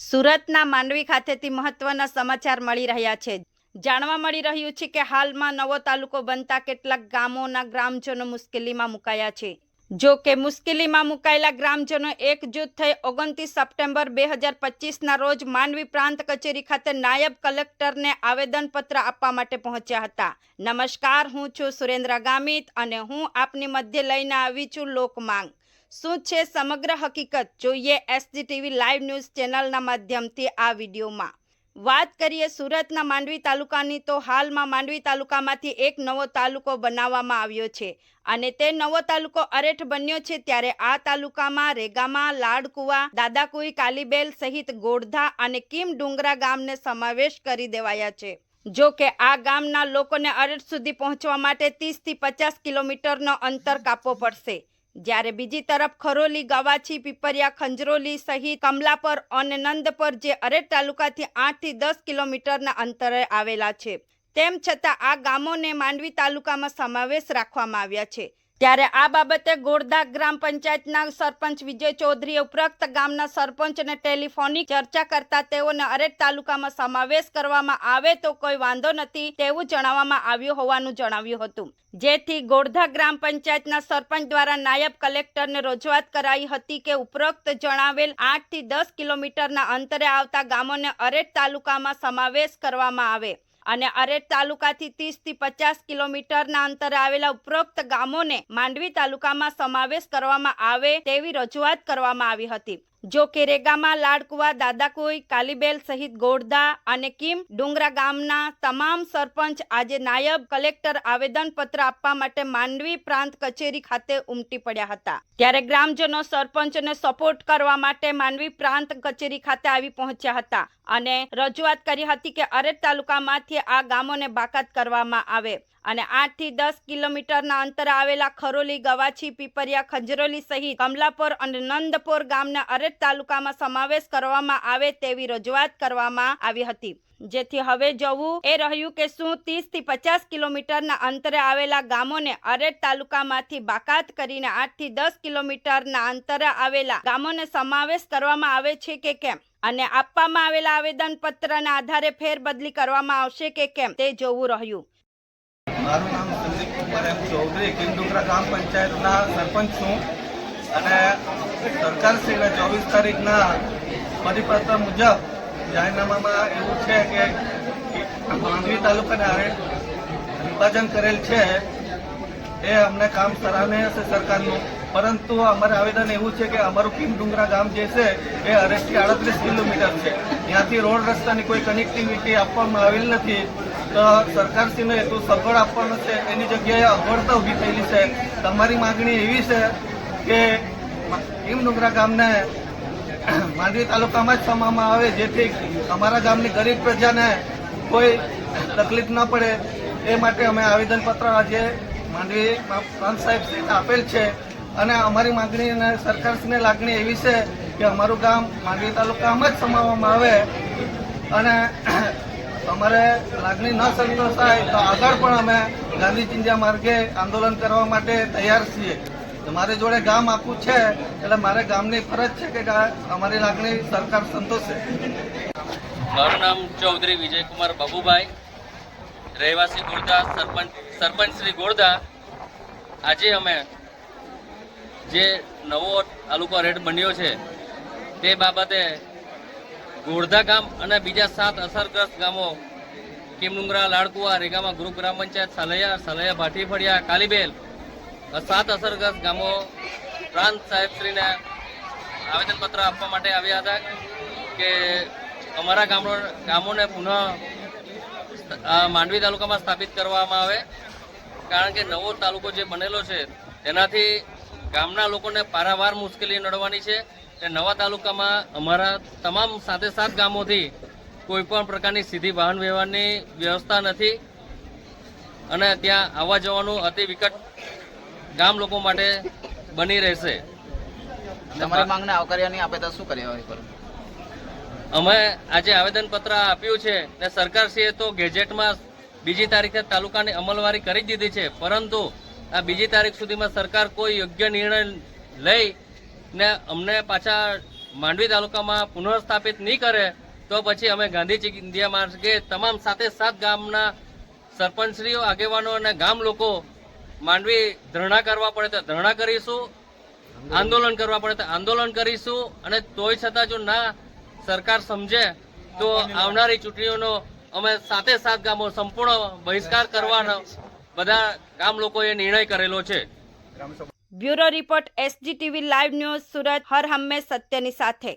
સુરતના માંડવી ખાતેથી મહત્વના સમાચાર મળી રહ્યા છે. જાણવા મળી રહ્યું છે કે હાલમાં નવો તાલુકો બનતા કેટલાક ગામોના ગ્રામજનો મુશ્કેલીમાં મુકાયા છે. જો કે મુશ્કેલીમાં મુકાયેલા ગ્રામજનો એકજૂથ થઈ ઓગણત્રીસ સપ્ટેમ્બર બે હજાર પચીસના રોજ માંડવી પ્રાંત કચેરી ખાતે નાયબ કલેક્ટરને આવેદનપત્ર આપવા માટે પહોંચ્યા હતા. નમસ્કાર, હું છું સુરેન્દ્ર ગામિત અને હું આપની મધ્ય લઈને આવી છું લોકમાંગ. શું છે સમગ્ર હકીકત? જોઈએ એસજીટીવી લાઈવ ન્યૂઝ ચેનલના માધ્યમથી આ વિડીયોમાં. વાત કરીએ સુરતના માંડવી તાલુકાની, તો હાલમાં માંડવી તાલુકામાંથી એક નવો તાલુકો બનાવવામાં આવ્યો છે અને તે નવો તાલુકો અરેઠ બન્યો છે ત્યારે આ તાલુકામાં રેગામા, લાડકુવા, દાદાકુઈ, કાલીબેલ સહિત ગોળધા અને કિમ ડુંગરા ગામને સમાવેશ કરી દેવાયા છે. જો કે આ ગામના લોકોને અરેઠ સુધી પહોંચવા માટે ત્રીસથી પચાસ કિલોમીટરનો અંતર કાપવો પડશે. જ્યારે બીજી તરફ ખરોલી, ગવાછી, પીપરિયા, ખંજરોલી સહિત કમલાપર અને નંદપર જે અરેટ તાલુકાથી આઠથી દસ કિલોમીટરના અંતરે આવેલા છે. તેમ છતાં આ ગામોને માંડવી તાલુકામાં સમાવેશ રાખવામાં આવ્યા છે. ત્યારે આ બાબતે ગોરધા ગ્રામ પંચાયતના સરપંચ વિજય ચૌધરીએ ઉપરોક્ત ગામના સરપંચને ટેલિફોનિક ચર્ચા કરતા તેઓને અરેટ તાલુકામાં સમાવેશ કરવામાં આવે તો કોઈ વાંધો નથી તેવું જણાવવામાં આવ્યું હોવાનું જણાવ્યું હતું. જેથી ગોરધા ગ્રામ પંચાયતના સરપંચ દ્વારા નાયબ કલેક્ટરને રજૂઆત કરાઈ હતી કે ઉપરોક્ત જણાવેલ આઠથી દસ કિલોમીટરના અંતરે આવતા ગામોને અરેટ તાલુકામાં સમાવેશ કરવામાં આવે. અને અરેટ તાલુકાથી ત્રીસથી પચાસ કિલોમીટરના અંતરે આવેલા ઉપરોક્ત ગામોને માંડવી તાલુકામાં સમાવેશ કરવામાં આવે તેવી રજૂઆત કરવામાં આવી હતી. જો કે રેગામાં લાડકુવા દાદાકુઈ, કાલીબેલ સહિત ગોળદા અને કિમ ડુંગરા ગામના તમામ સરપંચ આજે નાયબ કલેક્ટર આવેદનપત્ર આપવા માટે માંડવી પ્રાંત કચેરી ખાતે ઉમટી પડ્યા હતા. ત્યારે ગ્રામજનો સરપંચને સપોર્ટ કરવા માટે માંડવી પ્રાંત કચેરી ખાતે આવી પહોંચ્યા હતા અને રજૂઆત કરી હતી કે અરેટ તાલુકામાંથી આ ગામોને બાકાત કરવામાં આવે અને આઠથી દસ કિલોમીટરના અંતરે આવેલા ખરોલી, ગવાછી, પીપરિયા, ખંજરોલી સહિત કમલાપુર અને નંદપુર ગામના અરેઠ તાલુકામાં સમાવેશ કરવામાં આવે તેવી રજૂઆત કરવામાં આવી હતી. જેથી હવે જોવું એ રહ્યું કે શું ત્રીસથી પચાસ કિલોમીટરના અંતરે આવેલા ગામોને અરેઠ તાલુકામાંથી બાકાત કરીને આઠથી દસ કિલોમીટરના અંતરે આવેલા ગામોને સમાવેશ કરવામાં આવે છે કે કેમ? અને આપવામાં આવેલા આવેદન પત્રના આધારે ફેરબદલી કરવામાં આવશે કે કેમ તે જોવું રહ્યું. મારું નામ સંદીપ કુમાર એમ ચૌધરી કિંદુકરા ગ્રામ પંચાયતના સરપંચ છું. અને સરકારશ્રીના ચોવીસ તારીખના પરિપત્ર મુજબ જાહેરનામામાં એવું છે કે માંડવી તાલુકાને હવે વિભાજન કરેલ છે, એ અમને કામ સરાહનીય છે સરકારનું. પરંતુ અમારે આવેદન એવું છે કે અમારું કિમ ડુંગરા ગામ જે છે, એ અરેસ્ટથી આડત્રીસ કિલોમીટર છે. ત્યાંથી રોડ રસ્તાની કોઈ કનેક્ટિવિટી આપવામાં આવેલ નથી. તો સરકારશ્રીને હેતુ સગવડ આપવાનો છે, એની જગ્યાએ અગવડતા ઊભી થયેલી છે. તમારી માગણી એવી છે કે કિમ ડુંગરા ગામને માંડવી તાલુકામાં જ સમાવવામાં આવે, જેથી અમારા ગામની ગરીબ પ્રજાને કોઈ તકલીફ ન પડે. એ માટે અમે આવેદનપત્ર આજે માંડવી પ્રાંત સાહેબ આપેલ છે. અને અમારી માંગણી અને સરકારશ્રીને લાગણી એવી છે કે અમારું ગામ માંડવી તાલુકામાં જ સમાવવામાં આવે. અને અમારે લાગણી ન સંતોષાય તો આગળ પણ અમે ગાંધી ચિંજા માર્ગે આંદોલન કરવા માટે તૈયાર છીએ. મારી જોડે ગામ આપવું છે, એટલે મારે ગામની ફરજ છે કે અમારી લાગણી સરકાર સંતોષે. મારું નામ ચૌધરી વિજયકુમાર બાબુભાઈ, રહેવાસી ગોળદા સરપંચ સરપંચ શ્રી ગોળદા આજે અમે જે નવો તાલુકો રેડ બન્યો છે, તે બાબતે ગોળધા ગામ અને બીજા સાત અસરગ્રસ્ત ગામો, કિમડુંગરા લાડકુવા રેગામાં ગ્રુપ ગ્રામ પંચાયત, સલૈયા સલૈયા ભાટી ફળિયા કાલીબેલ સાત અસરગ્રસ્ત ગામો પ્રાંત સાહેબશ્રીને આવેદનપત્ર આપવા માટે આવ્યા હતા કે અમારા ગામો ગામોને પુનઃ માંડવી તાલુકામાં સ્થાપિત કરવામાં આવે. કારણ કે નવો તાલુકો જે બનેલો છે તેનાથી ગામના લોકોને પારાવાર મુશ્કેલી નડવાની છે તે નવા તાલુકામાં અમારા તમામ સાથે સાત ગામોથી કોઈ પણ પ્રકારની સીધી વાહન વ્યવહારની વ્યવસ્થા નથી. અને ત્યાં આવવા જવાનું અતિ વિકટ ગામ લોકો માટે બની રહેશે. તમારી માંગને આવકાર્યા નહીં આપે તો શું કાર્યવાહી કરો અમે આજે આવેદનપત્ર આપ્યું છે ને સરકારશ્રીએ તો ગેજેટમાં બીજી તારીખે તાલુકાની અમલવારી કરી દીધી છે. પરંતુ આ બીજી તારીખ સુધીમાં સરકાર કોઈ યોગ્ય નિર્ણય લઈ ને અમને પાછા માંડવી તાલુકામાં પુનઃસ્થાપિત નહીં કરે તો પછી અમે ગાંધીજી ઇન્ડિયા માર્ગે તમામ સાથે સાત ગામના સરપંચશ્રીઓ આગેવાનો અને ગામ લોકો માંડવી ધરણા કરવા પડે તો ધરણા કરીશું આંદોલન. કરવા પડે તો આંદોલન કરીશું અને તોય છતાં જો ના સરકાર સમજે તો આવનારી ચૂંટણીઓનો અમે સાથે સાત ગામો સંપૂર્ણ બહિષ્કાર કરવાનો બધા ગામ લોકોએ નિર્ણય કરેલો છે. Bureau report SGTV live news Surat હર હંમેશ સત્યની સાથે.